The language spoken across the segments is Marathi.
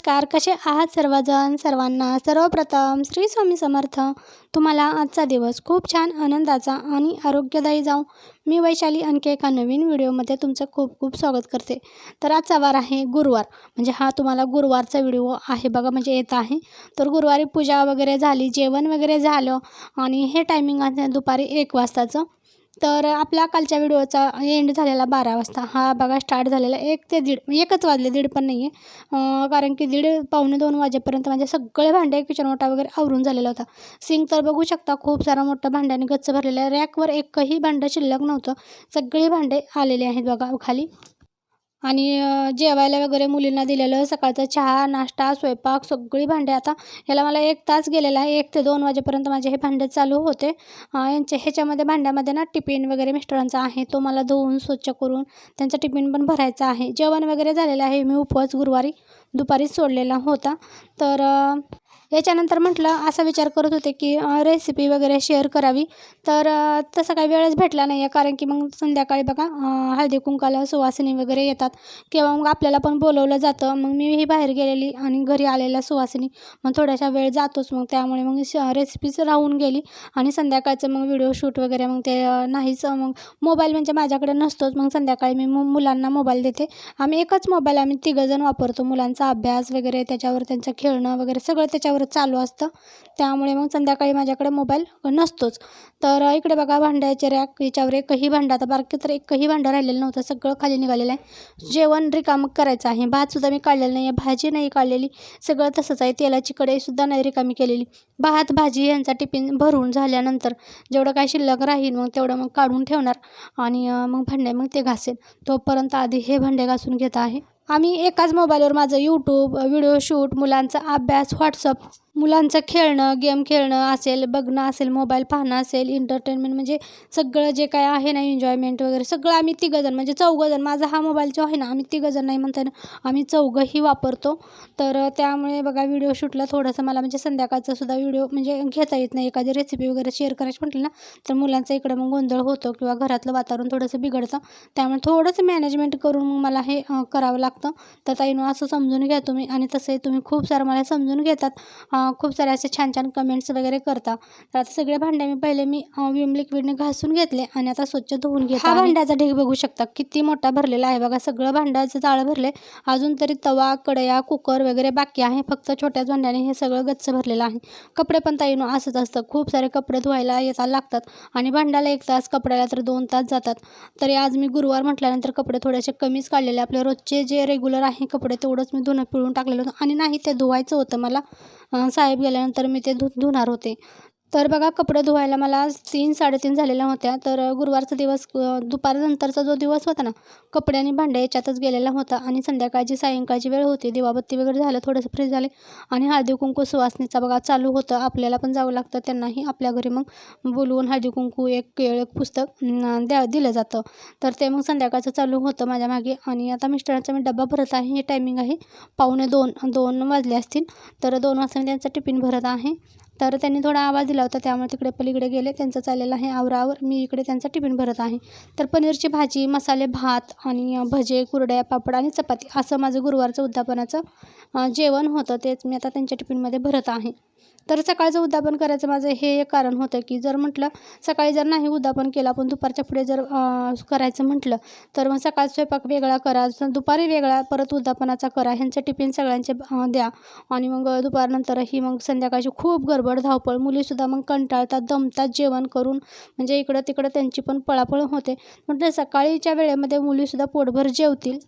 नमस्कार कसे आहात सर्वजण? सर्वांना सर्वप्रथम श्री स्वामी समर्थ. तुम्हाला आजचा दिवस खूप छान आनंदाचा आणि आरोग्यदायी जाऊ मी वैशाली आणखी एका नवीन व्हिडिओमध्ये तुमचं खूप खूप स्वागत करते. तर आजचा वार आहे गुरुवार. म्हणजे हा तुम्हाला गुरुवारचा व्हिडिओ आहे बघा म्हणजे येत आहे. तर गुरुवारी पूजा वगैरे झाली जेवण वगैरे झालं आणि हे टायमिंग आहे दुपारी एक वाजताचं. तर आपला कालच्या व्हिडिओचा एंड झालेला बारा वाजता. हा बघा स्टार्ट झालेला एक ते दीड म्हणजे एकच वाजले दीड पण नाही आहे कारण की दीड पावणे दोन वाजेपर्यंत माझे सगळे भांडे किचन ओटा वगैरे आवरून झालेला होता. सिंक तर बघू शकता खूप सारा मोठं भांड्याने गच्च भरलेलं आहे. रॅकवर एकही भांडं शिल्लक नव्हतं. सगळे भांडे आलेले आहेत बघा खाली. आणि जेवायला वगैरे मुलींना दिलेलं सकाळचा चहा नाश्ता स्वयंपाक सगळी भांडे. आता ह्याला मला एक तास गेलेला आहे एक ते दोन वाजेपर्यंत माझे हे भांडे चालू होते. यांच्या ह्याच्यामध्ये भांड्यामध्ये ना टिफिन वगैरे मिस्टरांचा आहे तो मला धुवून स्वच्छ करून त्यांचा टिफिन पण भरायचा आहे. जेवण वगैरे झालेलं आहे मी उपवास गुरुवारी दुपारीच सोडलेला होता. तर याच्यानंतर म्हटलं असा विचार करत होते की रेसिपी वगैरे शेअर करावी. तर तसं काही वेळच भेटला नाही आहे कारण की मग संध्याकाळी बघा हळदी कुंकाला सुवासिनी वगैरे येतात. किंवा मग आपल्याला पण बोलवलं जातं. मग मीही बाहेर गेलेली आणि घरी आलेल्या सुवासिनी. मग थोड्याशा वेळ जातोच मग. त्यामुळे मग रेसिपीच राहून गेली. आणि संध्याकाळचं मग व्हिडिओ शूट वगैरे मग ते नाहीच. मग मोबाईल म्हणजे माझ्याकडे नसतोच. मग संध्याकाळी मी मुलांना मोबाईल देते. आम्ही एकच मोबाईल आम्ही तिघंजण वापरतो. मुलांचा अभ्यास वगैरे त्याच्यावर त्यांचं खेळणं वगैरे सगळं त्याच्यावर चालू असतं. त्यामुळे मग संध्याकाळी माझ्याकडे मोबाईल नसतोच. तर इकडे बघा भांड्याचे रॅक याच्यावर एकही भांडा आता बारकी तर एकही भांडं राहिलेलं नव्हतं. सगळं खाली निघालेलं आहे. जेवण रिकामं करायचं आहे. भातसुद्धा मी काढलेलं नाही आहे भाजी नाही काढलेली. सगळं तसंच आहे. तेलाची कढईसुद्धा नाही रिकामी केलेली. भात भाजी यांचा टिफिन भरून झाल्यानंतर जेवढं काय शिल्लक राहील मग तेवढं मग काढून ठेवणार. आणि मग भांडे मग ते घासेल. तोपर्यंत आधी हे भांडे घासून घेत आहे. आम्ही एकाच मोबाईलवर माझं यूट्यूब व्हिडिओ शूट मुलांचा अभ्यास व्हॉट्सअप मुलांचं खेळणं गेम खेळणं असेल बघणं असेल मोबाईल पाहणं असेल इंटरटेनमेंट म्हणजे सगळं जे काय आहे ना एन्जॉयमेंट वगैरे सगळं आम्ही तिघंजण म्हणजे चौघंजण. माझा हा मोबाईल जो आहे ना आम्ही तिघंजण नाही म्हणता ना आम्ही चौघंही वापरतो. तर त्यामुळे बघा व्हिडिओ शूटला थोडंसं मला म्हणजे संध्याकाळचा सुद्धा व्हिडिओ म्हणजे घेता येत नाही. एखादी रेसिपी वगैरे शेअर करायची म्हटलं ना तर मुलांचा इकडं मग गोंधळ होतो किंवा घरातलं वातावरण थोडंसं बिघडतं. त्यामुळे थोडंसं मॅनेजमेंट करून मग मला हे करावं लागतं. तर ताईनं असं समजून घ्या तुम्ही. आणि तसंही तुम्ही खूप सारं मला समजून घेतात. खूप सारे असे छान छान कमेंट्स वगैरे करता. तर आता सगळे भांडे मी पहिले मी विम लिक्विडने घासून घेतले आणि आता स्वच्छ धुवून घेत हा भांड्याचा ढीग बघू शकता. किती मोठा भरलेला आहे बघा. सगळं भांड्याचं जाळं भरले अजून तरी तवा कढया कुकर वगैरे बाकी आहे. फक्त छोट्याच भांड्याने हे सगळं गच्च भरलेलं आहे. कपडे पण ताईनो असंच असतं. खूप सारे कपडे धुवायला येता लागतात. आणि भांड्याला एक तास कपड्याला तर दोन तास जातात. तरी आज मी गुरुवार म्हटल्यानंतर कपडे थोडेसे कमीच काढलेले. आपले रोजचे जे रेग्युलर आहे कपडे तेवढंच मी धुणं पिळून टाकलेलं होतं. आणि नाही ते धुवायचं होतं मला. साहेब गेल्यानंतर मी ते धु धुणार होते. तर बघा कपडे धुवायला मला तीन साडेतीन झालेल्या होत्या. तर गुरुवारचा दिवस दुपारनंतरचा जो दिवस होता ना कपडे आणि भांडे याच्यातच गेलेला होता. आणि संध्याकाळची सायंकाळची वेळ होती. दिवाबत्ती वगैरे झालं थोडंसं फ्रेश झाले. आणि हळदी कुंकू सुवासनीचा बघा चालू होतं. आपल्याला पण जावं लागतं. त्यांनाही आपल्या घरी मग बोलवून हळदी कुंकू एक केळ एक पुस्तक द्या दिलं जातं. तर ते मग संध्याकाळचं चालू होतं माझ्या मागे. आणि आता मिस्टरांचा मी डबा भरत आहे. हे टायमिंग आहे पावणे दोन दोन वाजले असतील. तर दोन वाजता मी त्यांचा टिफिन भरत आहे. तर त्यांनी थोडा आवाज दिला होता त्यामुळे तिकडे पलीकडे गेले. त्यांचं चाललेलं आहे आवरावर. मी इकडे त्यांचा टिफिन भरत आहे. तर पनीरची भाजी मसाले भात आणि भजे कुरड्या पापड आणि चपाती असं माझं गुरुवारचं उद्यापनाचं जेवण होतं. तेच मी आता त्यांच्या टिफिनमध्ये भरत आहे. तर सकाळचं उद्यापन करायचं. माझं हे एक कारण होतं की जर म्हटलं सकाळी जर नाही उद्यापन केलं पण दुपारच्या पुढे जर करायचं म्हटलं तर मग सकाळ स्वयंपाक वेगळा करा. दुपारी वेगळा परत उद्यापनाचा करा. ह्यांचे टिफिन सगळ्यांचे द्या. आणि मग दुपारनंतरही मग संध्याकाळची खूप गडबड धावपळ. मुलीसुद्धा मग कंटाळतात दमतात जेवण करून. म्हणजे इकडं तिकडं त्यांची पण पळापळ होते. म्हटलं सकाळीच्या वेळेमध्ये मुलीसुद्धा पोटभर जेवतील.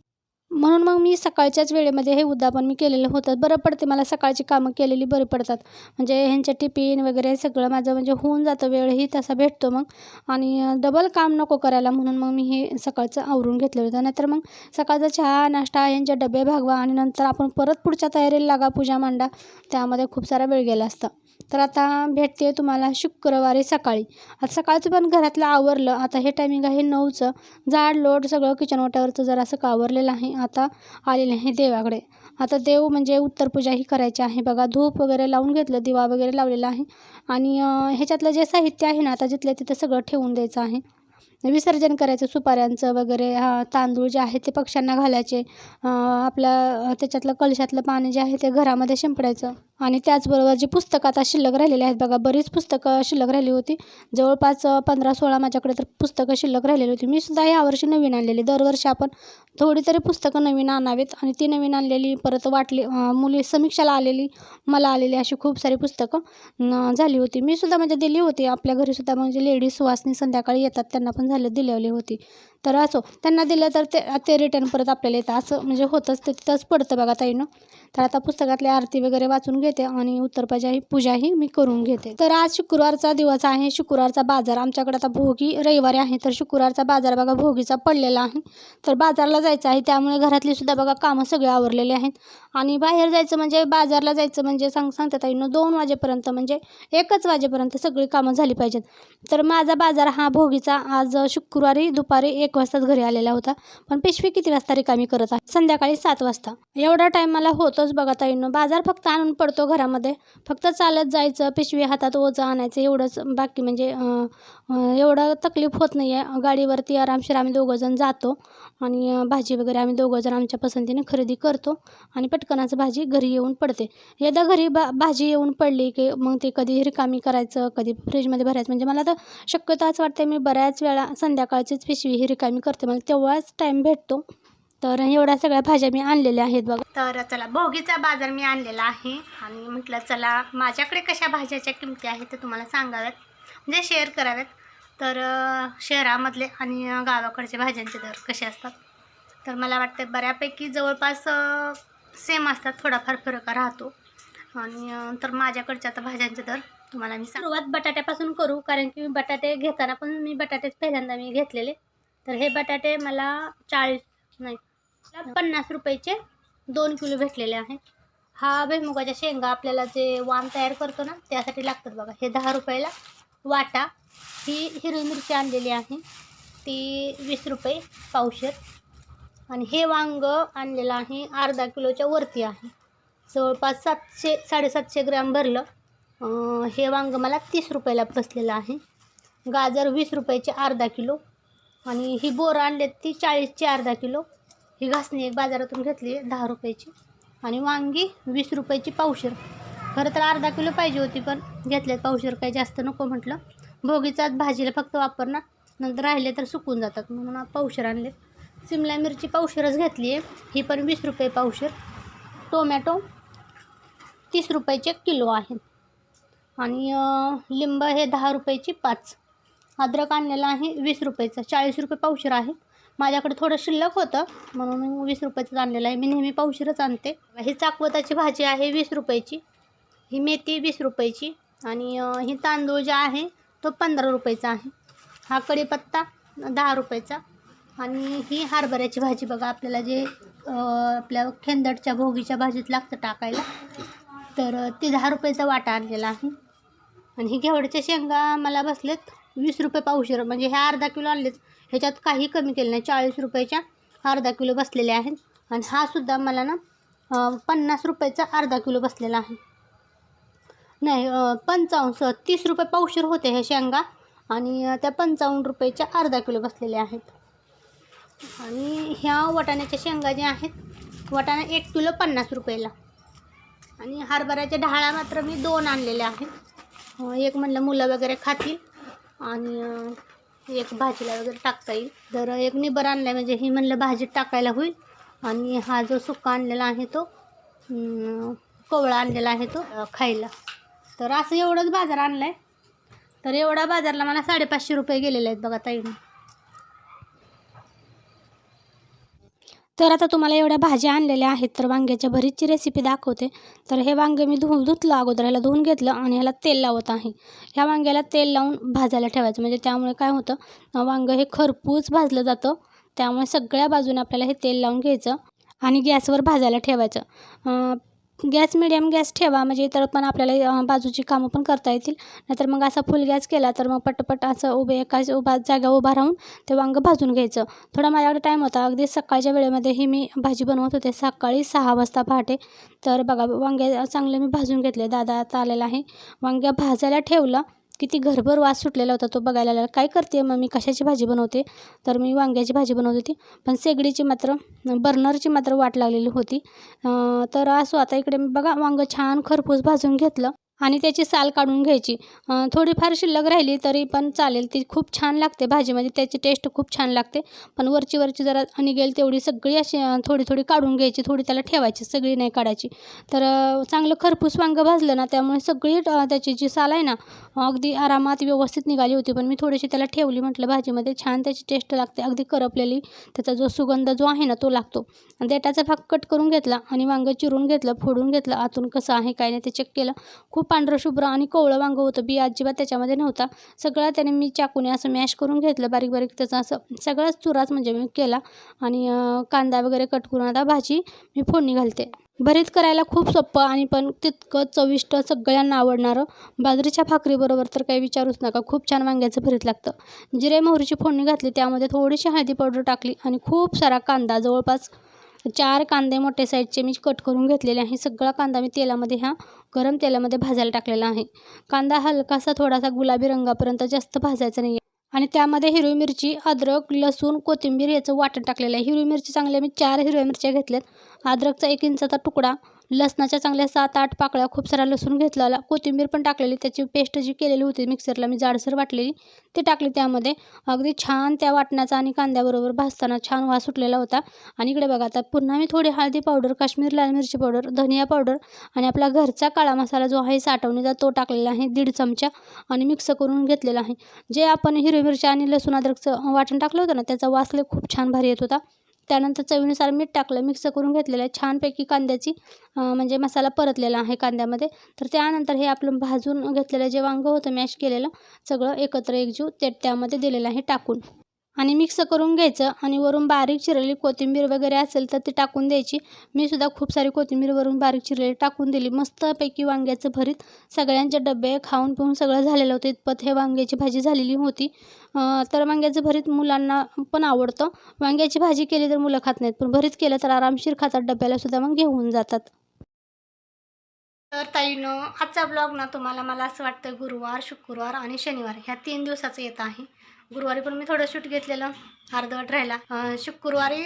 म्हणून मग मी सकाळच्याच वेळेमध्ये हे उद्दापन मी केलेलं होतं. बरं पडते मला सकाळची कामं केलेली बरी पडतात. म्हणजे ह्यांच्या टिफिन वगैरे सगळं माझं म्हणजे होऊन जातं वेळही तसा भेटतो मग. आणि डबल काम नको करायला म्हणून मग मी हे सकाळचं आवरून घेतलं होतं. नाहीतर मग सकाळचा चहा नाश्ता ह्यांच्या डबे भागवा आणि नंतर आपण परत पुढच्या तयारीला लागा पूजा मांडा. त्यामध्ये खूप सारा वेळ गेला असता. तर आता भेटते तुम्हाला शुक्रवारी सकाळी. आता सकाळचं पण घरातलं आवरलं. आता हे टायमिंग आहे नऊचं. झाड लोट सगळं किचन ओट्यावरचं जरासं कावरलेलं आहे. आता आलेले आहे देवाकडे. आता देव म्हणजे उत्तरपूजाही करायची आहे. बघा धूप वगैरे लावून घेतलं दिवा वगैरे लावलेला आहे. आणि ह्याच्यातलं जे साहित्य आहे ना आता जिथल्या तिथं सगळं ठेवून द्यायचं आहे. विसर्जन करायचं सुपाऱ्यांचं वगैरे हा तांदूळ जे आहे ते पक्ष्यांना घालायचे. आपल्या त्याच्यातलं कलशातलं पाणी जे आहे ते घरामध्ये शिंपडायचं. आणि त्याचबरोबर जी पुस्तकं आता शिल्लक राहिलेली आहेत बघा बरीच पुस्तकं शिल्लक राहिली होती. जवळपास पंधरा सोळा माझ्याकडे तर पुस्तकं शिल्लक राहिलेली होती. मी सुद्धा यावर्षी नवीन आणलेली. दरवर्षी आपण थोडी तरी पुस्तकं नवीन आणावीत आणि ती नवीन आणलेली परत वाटली मुली समीक्षाला आलेली मला आलेली अशी खूप सारी पुस्तकं झाली होती. मी सुद्धा म्हणजे दिली होती. आपल्या घरीसुद्धा म्हणजे लेडीज सुवासनी संध्याकाळी येतात त्यांना पण झाले दिलेवली होती. तर असो त्यांना दिलं तर ते ते रिटर्न परत आपल्याला येतं. असं म्हणजे होतंच ते तिथंच पडतं बघा ताईनं तर आता पुस्तकातली आरती वगैरे वाचून घेते आणि उत्तरपाजाही पूजाही मी करून घेते. तर आज शुक्रवारचा दिवस आहे. शुक्रवारचा बाजार आमच्याकडे आता भोगी रविवारी आहे. तर शुक्रवारचा बाजार बघा भोगीचा पडलेला आहे. तर बाजारला जायचं आहे. त्यामुळे घरातली सुद्धा बघा कामं सगळे आवरलेले आहेत. आणि बाहेर जायचं म्हणजे बाजारला जायचं म्हणजे सांग सांगतात ताईनं दोन वाजेपर्यंत म्हणजे एकच वाजेपर्यंत सगळी कामं झाली पाहिजेत. तर माझा बाजार हा भोगीचा आज शुक्रवारी दुपारी एक वाजताच घरी आलेला होता. पण पिशवी किती वाजता रिकामी करत आहे? संध्याकाळी सात वाजता. एवढा टाईम मला होतो होतोच बघा ताईनं. बाजार फक्त आणून पडतो घरामध्ये. फक्त चालत जायचं पिशवी हातात ओझं आणायचं एवढंच. बाकी म्हणजे एवढं तकलीफ होत नाही आहे गाडीवरती आरामशीर आम्ही दोघंजण जातो आणि भाजी वगैरे आम्ही दोघंजण आमच्या पसंतीने खरेदी करतो आणि पटकनाचं भाजी घरी येऊन पडते. एकदा घरी बा भाजी येऊन पडली की मग ते कधी रिकामी करायचं कधी फ्रीजमध्ये भरायचं. म्हणजे मला तर शक्यतो असं वाटतं मी बऱ्याच वेळा संध्याकाळचीच पिशवी ही रिकामी करते. मला तेव्हाच टाईम भेटतो. तर एवढ्या सगळ्या भाज्या मी आणलेल्या आहेत बघा. तर चला भोगीचा बाजार मी आणलेला आहे. आणि म्हटलं चला माझ्याकडे कशा भाज्याच्या किमती आहेत ते तुम्हाला सांगाव्यात. म्हणजे शेअर कराव्यात. तर शहरामधले आणि गावाकडचे भाज्यांचे दर कसे असतात? तर मला वाटतं बऱ्यापैकी जवळपास सेम असतात. थोडाफार फरक राहतो. आणि तर माझ्याकडच्या आता भाज्यांचे दर तुम्हाला मी सुरुवात बटाट्यापासून करू कारण की बटाटे घेताना पण मी बटाटेच पहिल्यांदा मी घेतलेले. तर हे बटाटे मला चाळीस नाही पन्नास रुपयाचे दोन किलो भेटलेले आहेत हा भुईमुगाच्या शेंगा आपल्याला जे वाण तयार करतो ना त्यासाठी लागतात बघा. हे दहा रुपयाला वाटा. ही हिरवी मिरची आणलेली आहे. ती वीस रुपये पावशेर. आणि हे वांग आणलेलं आहे अर्धा किलोच्या वरती आहे. जवळपास सातशे साडेसातशे ग्रॅम भरलं. हे वांग मला तीस रुपयाला बसलेलं आहे. गाजर वीस रुपयाचे अर्धा किलो. आणि ही बोरं आणलेत ती चाळीसची अर्धा किलो. ही घासणी एक बाजारातून घेतली आहे दहा रुपयाची आणि वांगी वीस रुपयाची पावशेर. खरं तर अर्धा किलो पाहिजे होती पण घेतले पावशेर काही जास्त नको म्हटलं. भोगीचाच भाजीला फक्त वापरणार नंतर राहिले तर सुकून जातात. म्हणून पावशेर आणले. सिमला मिरची पावशेरच घेतली आहे. ही पण वीस रुपये पावशेर. टोमॅटो तीस रुपयाचे किलो आहे. आणि लिंब हे दहा रुपयाची पाच. अद्रक आणलेलं आहे वीस रुपयाचं. चाळीस रुपये पावशेर आहे. माझ्याकडे थोडं शिल्लक होतं म्हणून मी वीस रुपयाचंच आणलेलं आहे. मी नेहमी पावशीरच आणते. ही चाकवताची भाजी आहे वीस रुपयाची. ही मेथी वीस रुपयाची. आणि ही तांदूळ जे आहे तो पंधरा रुपयाचा आहे. हा कढीपत्ता दहा रुपयाचा. आणि ही हरभऱ्याची भाजी बघा आपल्याला जे आपल्या खेंदडच्या भोगीच्या भाजीत लागतं टाकायला तर ती दहा रुपयाचा वाटा आणलेला आहे. आणि ही घेवड्याच्या शेंगा मला बसलेत. वीस रुपये पावशेर म्हणजे ह्या अर्धा किलो आणलेच. ह्याच्यात काही कमी केलं नाही. चाळीस रुपयाच्या अर्धा किलो बसलेले आहेत. आणि हा सुद्धा मला ना पन्नास रुपयाचा अर्धा किलो बसलेला आहे. नाही पंचावन्न स- तीस रुपये पावशेर होते ह्या शेंगा. आणि त्या पंचावन्न रुपयाच्या अर्धा किलो बसलेल्या आहेत. आणि ह्या वाटाण्याच्या शेंगा ज्या आहेत वटाणा एक किलो पन्नास रुपयाला. आणि हरभऱ्याच्या ढाळा मात्र मी दोन आणलेल्या आहेत. एक म्हणलं मुलं वगैरे खातील. आणि एक भाजीला वगैरे टाकता येईल. तर एक निबर आणला आहे म्हणजे ही म्हणलं भाजीत टाकायला होईल. आणि हा जो सुका आणलेला आहे तो कोवळा आणलेला आहे तो खायला. तर असं एवढंच बाजार आणला आहे तर एवढा बाजारला मला साडेपाचशे रुपये गेलेले आहेत बघा ताईनं तर आता तुम्हाला एवढ्या भाज्या आणलेल्या आहेत तर वांग्याच्या भरीतची रेसिपी दाखवते. तर हे वांगे मी धुवून धुतलं अगोदर ह्याला धुवून घेतलं आणि ह्याला तेल लावत आहे. ह्या वांग्याला तेल लावून भाजायला ठेवायचं. म्हणजे त्यामुळे काय होतं वांगं हे खरपूस भाजलं जातं. त्यामुळे सगळ्या बाजूने आपल्याला हे तेल लावून घ्यायचं आणि गॅसवर भाजायला ठेवायचं. गॅस मिडियम गॅस ठेवा म्हणजे इतर पण आपल्याला बाजूची कामं पण करता येतील. नाहीतर मग असा फुल गॅस केला तर मग पटपट असं उभे एकाच उभा जागा उभा राहून ते वांगं भाजून घ्यायचं. थोडा माझ्याकडे टाईम होता. अगदी सकाळच्या वेळेमध्येही मी भाजी बनवत होते. सकाळी सहा वाजता पहाटे. तर बघा वांगे चांगले मी भाजून घेतले. दादा आता आलेला आहे. वांग्या भाजायला ठेवलं. किती घरभर वास सुटलेला होता तो बघायला आला काय करते मग मी कशाची भाजी बनवते? तर मी वांग्याची भाजी बनवत होती. पण शेगडीची मात्र बर्नरची मात्र वाट लागलेली होती. तर असो आता इकडे मी बघा वांगं छान खरपूस भाजून घेतलं. आणि त्याची साल काढून घ्यायची. थोडीफार शिल्लक राहिली तरी पण चालेल. ती खूप छान लागते भाजीमध्ये. त्याची टेस्ट खूप छान लागते. पण वरची वरची जरा निघेल तेवढी सगळी अशी थोडी थोडी काढून घ्यायची. थोडी त्याला ठेवायची सगळी नाही काढायची. तर चांगलं खरपूस वांगं भाजलं ना त्यामुळे सगळी त्याची जी साल आहे ना अगदी आरामात व्यवस्थित निघाली होती. पण मी थोडीशी त्याला ठेवली म्हटलं भाजीमध्ये. छान त्याची टेस्ट लागते. अगदी करपलेली. त्याचा जो सुगंध जो आहे ना तो लागतो. आणि देटाचा भाग कट करून घेतला आणि वांगं चिरून घेतलं फोडून घेतलं. आतून कसं आहे काय नाही ते चेक केलं. खूप पांढरं शुभ्र आणि कोवळं वांगं होतं. बी अजिबात त्याच्यामध्ये नव्हता. सगळं त्याने मी चाकूने असं मॅश करून घेतलं. बारीक बारीक त्याचं असं सगळाच चुराच म्हणजे मी केला. आणि कांदा वगैरे कट करून आता भाजी मी फोडणी घालते. भरीत करायला खूप सोपं आणि पण तितकं चविष्ट सगळ्यांना आवडणारं. बाजरीच्या भाकरीबरोबर तर काही विचारूच नका. खूप छान वांग्याचं भरीत लागतं. जिरे मोहरीची फोडणी घातली. त्यामध्ये थोडीशी हळदी पावडर टाकली आणि खूप सारा कांदा जवळपास चार कांदे मोठे साईजचे मी कट करून घेतलेले आहे. सगळा कांदा मी तेलामध्ये ह्या गरम तेलामध्ये भाजायला टाकलेला आहे. कांदा हलकासा थोडासा गुलाबी रंगापर्यंत जास्त भाजायचा नाही आणि त्यामध्ये हिरवी मिरची अद्रक लसूण कोथिंबीर याचं वाटण टाकलेलं आहे. हिरवी मिरची चांगल्या मी चार हिरव्या मिरच्या घेतल्यात. अद्रकचा एक इंचाचा तुकडा लसणाच्या चांगल्या सात आठ पाकळ्या खूप सारा लसूण घेतलेला कोथिंबीर पण टाकलेली त्याची पेस्ट जी केलेली होती मिक्सरला मी जाडसर वाटलेली ती टाकली त्यामध्ये. अगदी छान त्या वाटणाचा आणि कांद्याबरोबर भाजताना छान वास सुटलेला होता. आणि इकडे बघा आता पुन्हा मी थोडी हळदी पावडर काश्मीर लाल मिरची पावडर धनिया पावडर आणि आपला घरचा काळा मसाला जो आहे साठवणीचा तो टाकलेला आहे दीड चमचा आणि मिक्स करून घेतलेला आहे. जे आपण हिरवी मिरची आणि लसूण अद्रकचं वाटण टाकलं होतं ना त्याचा वास लय खूप छान भारी येत होता. त्यानंतर चवीनुसार मीठ टाकलं मिक्स करून घेतलेलं आहे छानपैकी कांद्याची म्हणजे मसाला परतलेला आहे कांद्यामध्ये. तर त्यानंतर हे आपलं भाजून घेतलेलं जे वांगं होतं मॅश केलेलं सगळं एकत्र एकजीव ते त्यामध्ये दिलेलं आहे टाकून. आणि मिक्स करून घ्यायचं आणि वरून बारीक चिरलेली कोथिंबीर वगैरे असेल तर ती टाकून द्यायची. मी सुद्धा खूप सारी कोथिंबीर वरून बारीक चिरलेली टाकून दिली. मस्तपैकी वांग्याचं भरीत सगळ्यांचे डबे खाऊन पिऊन सगळं झालेलं होतं. इतपत हे वांग्याची भाजी झालेली होती. तर वांग्याचं भरीत मुलांना पण आवडतं. वांग्याची भाजी केली तर मुलं खात नाहीत पण भरीत केलं तर आरामशीर खातात. डब्याला सुद्धा मग घेऊन जातात. तर ताईनं आजचा ब्लॉग ना तुम्हाला मला असं वाटतं गुरुवार शुक्रवार आणि शनिवार ह्या तीन दिवसाचं येत आहे. गुरुवारी पण मी थोडं शूट घेतलेलं अर्धवट राहिला. शुक्रवारी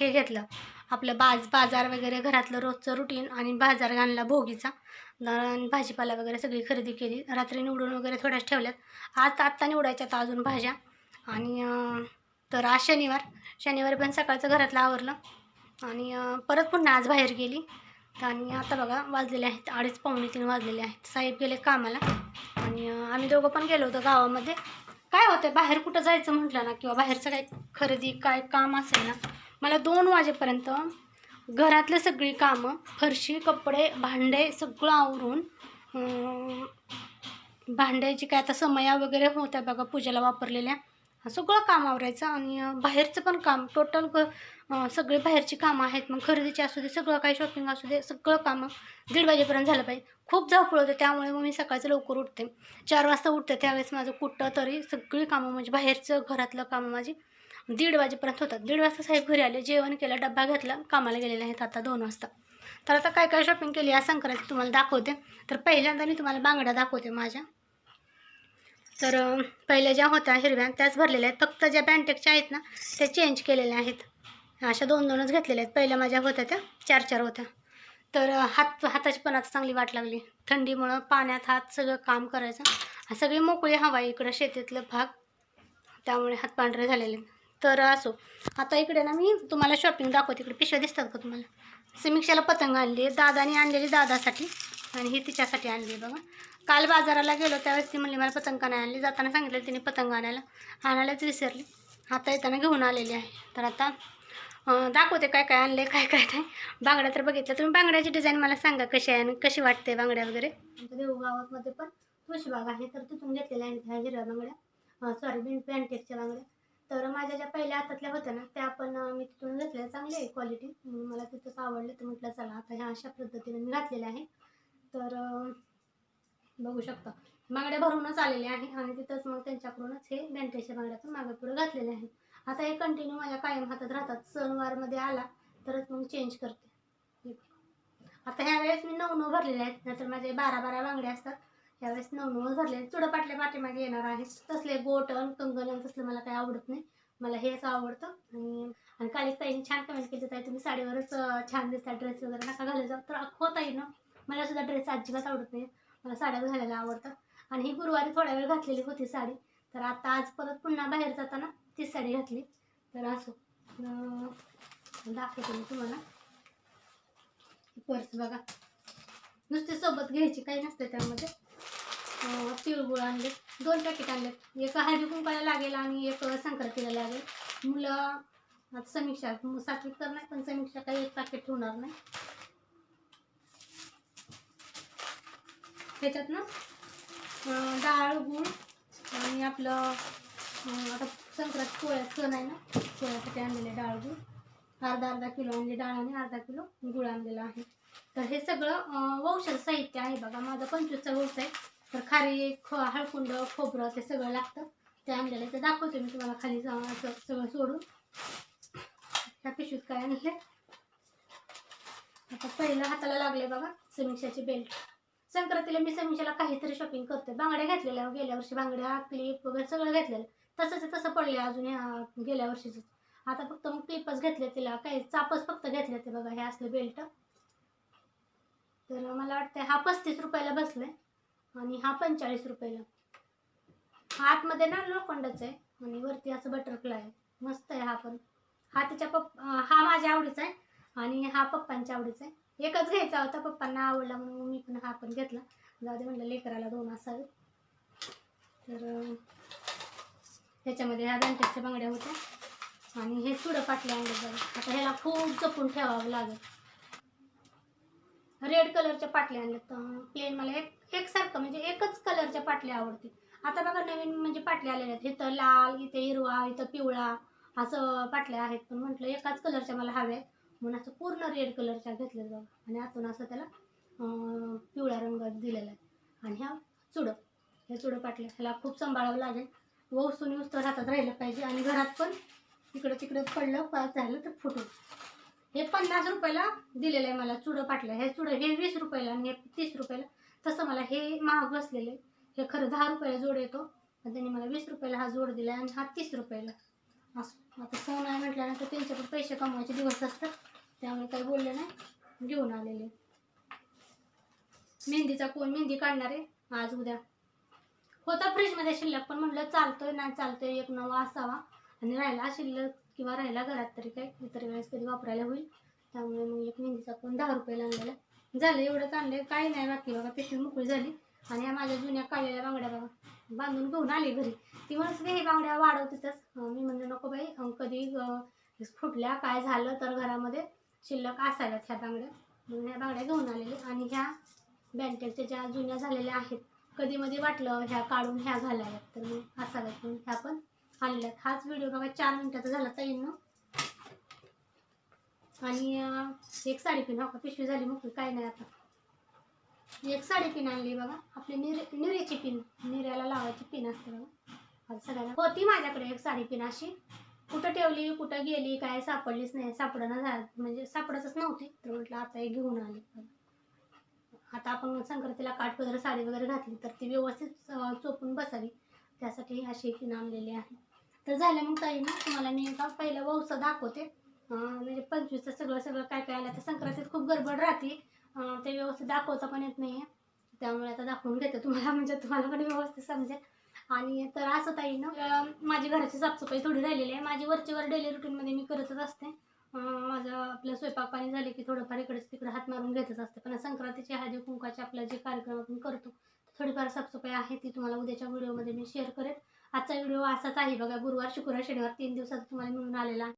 हे घेतलं. आपलं बाज बाजार वगैरे घरातलं रोजचं रुटीन आणि बाजार घालला भोगीचा. आणि भाजीपाला वगैरे सगळी खरेदी केली. रात्री निवडून वगैरे थोड्याच ठेवल्यात. आज आत्ता निवडायच्यात अजून भाज्या. आणि तर आज शनिवार. शनिवारी पण सकाळचं घरातलं आवरलं. आणि परत पुन्हा आज बाहेर गेली. आणि आता बघा वाजलेले आहेत. अडीच पावणे तीन वाजलेले आहेत. साहेब गेले कामाला. आणि आम्ही दोघं पण गेलो होतो गावामध्ये. काय होतं बाहेर कुठं जायचं म्हटलं ना किंवा बाहेरचं काय खरेदी काय काम असेल ना मला दोन वाजेपर्यंत घरातले सगळी कामं फरशी कपडे भांडे सगळं आवरून भांड्याची काय आता समया वगैरे होत्या बघा पूजेला वापरलेल्या सगळं काम आवरायचं आणि बाहेरचं पण काम टोटल ग सगळे बाहेरची कामं आहेत मग खरेदीची असू दे सगळं काही शॉपिंग असू दे सगळं कामं दीड वाजेपर्यंत झालं पाहिजे. खूप धावपळ होते त्यामुळे मग मी सकाळचं लवकर उठते. चार वाजता उठते त्यावेळेस माझं कुठं तरी सगळी कामं म्हणजे बाहेरचं घरातलं कामं माझी दीड वाजेपर्यंत होतात. दीड वाजता साहेब घरी आले जेवण केलं डब्बा घेतला कामाला गेलेले आहेत आता दोन वाजता. तर आता काय काय शॉपिंग केली या संक्रांती तुम्हाला दाखवते. तर पहिल्यांदा मी तुम्हाला बांगड्या दाखवते माझ्या. तर पहिल्या ज्या होत्या हिरव्या त्याच भरलेल्या आहेत. फक्त ज्या बँटेकच्या आहेत ना त्या चेंज केलेल्या आहेत. अशा दोन दोनच घेतलेल्या आहेत. पहिल्या माझ्या होत्या त्या चार चार होत्या. तर हात हाताची पण आता चांगली वाट लागली. थंडीमुळं पाण्यात हात सगळं काम करायचं. सगळी मोकळी हवा आहे इकडं शेतीतलं भाग. त्यामुळे हात पांढरे झालेले तर असो आता इकडे ना मी तुम्हाला शॉपिंग दाखवते. इकडे पिशव्या दिसतात का तुम्हाला? समीक्षाला पतंग आणली आहे. दादाने आणलेली दादासाठी. आणि ही तिच्यासाठी आणली आहे बघा. काल बाजाराला गेलो त्यावेळेस ती म्हणली मला पतंग का नाही आणली. जाताना सांगितलं तिने पतंग आणायला. आणायलाच विसरली. आता येताना घेऊन आलेली आहे. तर आता दाखवते काय काय आणले काय काय नाही. बांगड्या तर बघितलं. तुम्ही बांगड्याची डिझाईन मला सांगा कशी आहे आणि कशी वाटते बांगड्या वगैरे? आमच्या देऊळगावामध्ये पण तुळशीबाग आहे. तर तिथून घेतलेल्या आहेत ह्या हिरव्या बांगड्या. सॉरी बिन पॅन्टेकच्या बांगड्या. तर माझ्या ज्या पहिल्या हातातल्या होत्या ना त्या पण मी तिथून घेतल्या. चांगली आहे क्वालिटी मला तिथंच आवडलं. तर म्हटलं चला आता ह्या अशा पद्धतीने मी घातलेल्या आहे. तर बघू शकता. बांगड्या भरूनच आलेल्या आहे आणि तिथंच मग त्यांच्याकडूनच हे बँटेच्या बांगड्या पण मागे पुढे घातलेल्या आहेत. आता हे कंटिन्यू माझ्या कायम हातात राहतात. सणवारमध्ये आला तरच मग चेंज करते. आता ह्या वेळेस मी नऊ नऊ भरलेले आहेत नाहीतर माझे बारा बारा बांगड्या असतात. यावेळेस नऊ भरले चुडपाटल्या पाठीमागे येणार आहेत. तसले गोटन कंगन तसलं मला काही आवडत नाही. मला हेच आवडतं. आणि आणि काळी ताईने छान कमेंट केली. ताई तुम्ही साडीवरच छान दिसतात. ड्रेस वगैरे नका घालत जाऊ. तर अख्खो ताई ना. मला सुद्धा ड्रेस अजिबात आवडत नाही. मला साड्या घालायला आवडतं आणि ही गुरुवारी थोड्या वेळ घातलेली होती साडी. तर आता आज परत पुन्हा बाहेर जाताना ती साडी घातली. तर असो दाखवते मी तुम्हाला. पर्स बघा. नुसते सोबत घ्यायची काही नसते त्यामध्ये. तिळगुळ आणले. दोन पॅकेट आणले. एक हळदी कुंकाला लागेल आणि एक संक्रांतीला लागेल. मुलं समीक्षा सात्विक तर नाही पण समीक्षा काही एक पॅकेट ठेवणार नाही. त्याच्यात ना डाळ गुळ आणि आपलं आता संक्रांत पोळ्या सण आहे ना पोळ्यासाठी आणलेले डाळ गुळ. अर्धा अर्धा किलो आणले डाळ आणि अर्धा किलो गुळ आणलेला आहे. तर हे सगळं औषध साहित्य आहे बघा. माझा पंचवीसचा व्यवसाय आहे. तर खारी ख हळकुंड खोबरं ते सगळं लागतं. ते आणलेलं आहे. ते दाखवते मी तुम्हाला खाली असं सगळं सोडून. ह्या पिशवीत काय आणले आता पहिलं हाताला लागले बघा समीक्षाची बेल्ट संक्रांतीला मी समीक्षाला काहीतरी शॉपिंग करते बांगड्या घातलेल्या गेल्या वर्षी. बांगड्या क्लिप वगैरे सगळं घेतलेलं. तसंच तसं पडले अजून गेल्या वर्षीच आता फक्त मग क्लिपच घेतले तिला काही चापच फक्त घेतले ते बघा हे असले बेल्ट तर मला वाटतं हा पस्तीस रुपयाला बसलाय आणि हा पंचेचाळीस रुपयाला. आतमध्ये ना लोखंडच आहे आणि वरती असं बटरफ्लाय आहे. मस्त आहे हा पण. हा तिच्या पप्प हा माझ्या आवडीचा आहे आणि हा पप्पांच्या आवडीचा आहे. एकच घ्यायचा होता पप्पांना आवडला म्हणून मी पण हा पण घेतला. जाऊ दे म्हटलं लेकराला दोन असावे. तर ह्याच्यामध्ये ह्या बँकेच्या बांगड्या होत्या. आणि हे थोडं पाटले आणले बघा आता ह्याला खूप जपून ठेवावं लागेल. रेड कलरच्या पाटल्या आणल्यात. प्लेन मला एक एकसारखं म्हणजे एकच कलरच्या पाटल्या आवडते आता बघा नवीन म्हणजे पाटल्या आलेल्या आहेत. इथं लाल इथे हिरवा इथं पिवळा असं पाटल्या आहेत. पण म्हटलं एकाच कलरच्या मला हव्या आहेत. म्हणून असं पूर्ण रेड कलरच्या घेतल्या बघा. आणि आतून असं त्याला पिवळा पिवळ्या दिलेला आहे. आणि ह्या चुडं हे चुडं पाटल्या ह्याला खूप सांभाळावं लागेल. वसून तर हातात राहिलं पाहिजे. आणि घरात पण इकडं तिकडं पडलं राहिलं तर फुटून. हे पन्नास रुपयाला दिलेलं आहे मला चुडं पाटलं. हे चुडं हे वीस रुपयाला आणि हे तीस रुपयाला. तसं मला हे महाग असलेले हे खरं दहा रुपयाला जोड येतो. त्यांनी मला वीस रुपयाला हा जोड दिला आणि हा तीस रुपयाला. असं. आता फोन आहे म्हटल्यानंतर त्यांचे पण पैसे कमवायचे दिवस असतात. त्यामुळे काही बोलले नाही. घेऊन आलेले. मेहंदीचा कोण? मेहंदी काढणार आहे. आज उद्या. होता फ्रीजमध्ये शिल्लक पण म्हटलं चालतोय नाही चालतोय एक नवा असावा. आणि राहिला शिल्लक किंवा राहिला घरात तरी काय इतर वेळेस कधी वापरायला होईल. त्यामुळे मग एक मेहंदीचा पण दहा रुपयाला आणलेला झालं एवढं आणलं काही नाही बाकी बघा पिशवी मोकळी झाली. आणि या माझ्या जुन्या काढलेल्या बांगड्या बघा बांधून घेऊन आली घरी. ती म्हणत हे बांगड्या वाढव मी म्हणलं नको बाई कधी फुटल्या काय झालं तर घरामध्ये शिल्लक असायलाच ह्या बांगड्या. म्हणून ह्या बांगड्या घेऊन आलेले. आणि ह्या बँटेलच्या ज्या जुन्या झालेल्या आहेत कधी मध्ये वाटलं ह्या काढून ह्या घालाव्यात तर मग असाव्यात म्हणून ह्या पण आणल्यात. हाच व्हिडिओ बघा चार मिनिटाचा झाला ताईंना. आणि एक साडी पिन हो का? पिशवी झाली मग काय नाही आता. एक साडी पिन आणली बघा आपली निरे निऱ्याची पिन निऱ्याला लावायची पिन असते बघा. सगळ्यांना होती माझ्याकडे एक साडी पिन अशी. कुठं ठेवली कुठं गेली काय सापडलीच नाही. सापडणं झालं म्हणजे सापडतच नव्हती तर म्हटलं आता एक घेऊन आली. आता आपण संक्रांतीला काठ वगैरे साडी वगैरे घातली तर ती व्यवस्थित चोपून बसावी. त्यासाठी अशी पिन आणलेली आहे. तर झालं मग ताई ना तुम्हाला नेमका पहिला पहिलं वौसा दाखवते. म्हणजे पंचवीसचं सगळं सगळं काय काय आलं तर संक्रांतीत खूप गडबड राहते. ते व्यवस्थित दाखवता पण येत नाही त्यामुळे आता दाखवून घेते तुम्हाला म्हणजे तुम्हाला पण व्यवस्थित समजेल. आणि तर असं ताई ना माझी घराची साफसफाई थोडी राहिलेली आहे. माझी वरचीवर डेली रुटीनमध्ये मी करतच असते. माझं आपलं स्वयंपाक पाणी झाले की थोडंफार इकडेच तिकडे हात मारून घेतच असते. पण संक्रांतीचे हळदी कुंकाचे आपलं जे कार्यक्रम आपण करतो थोडीफार साफसफाई आहे ती तुम्हाला उद्याच्या व्हिडिओमध्ये मी शेअर करेन. आजचा व्हिडिओ असाच आहे बघा गुरुवार शुक्रवार शनिवार तीन दिवसाचा तुम्हाला मिळून आलेला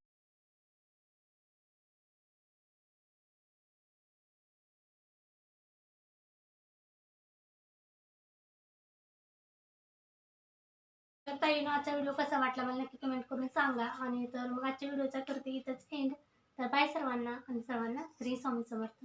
ताईनं आजचा व्हिडिओ कसा वाटला मला नक्की कमेंट करून सांगा. आणि तर मग आजच्या व्हिडिओचा करते इथंच एंड तर बाय सर्वांना. आणि सर्वांना श्री स्वामी समर्थ.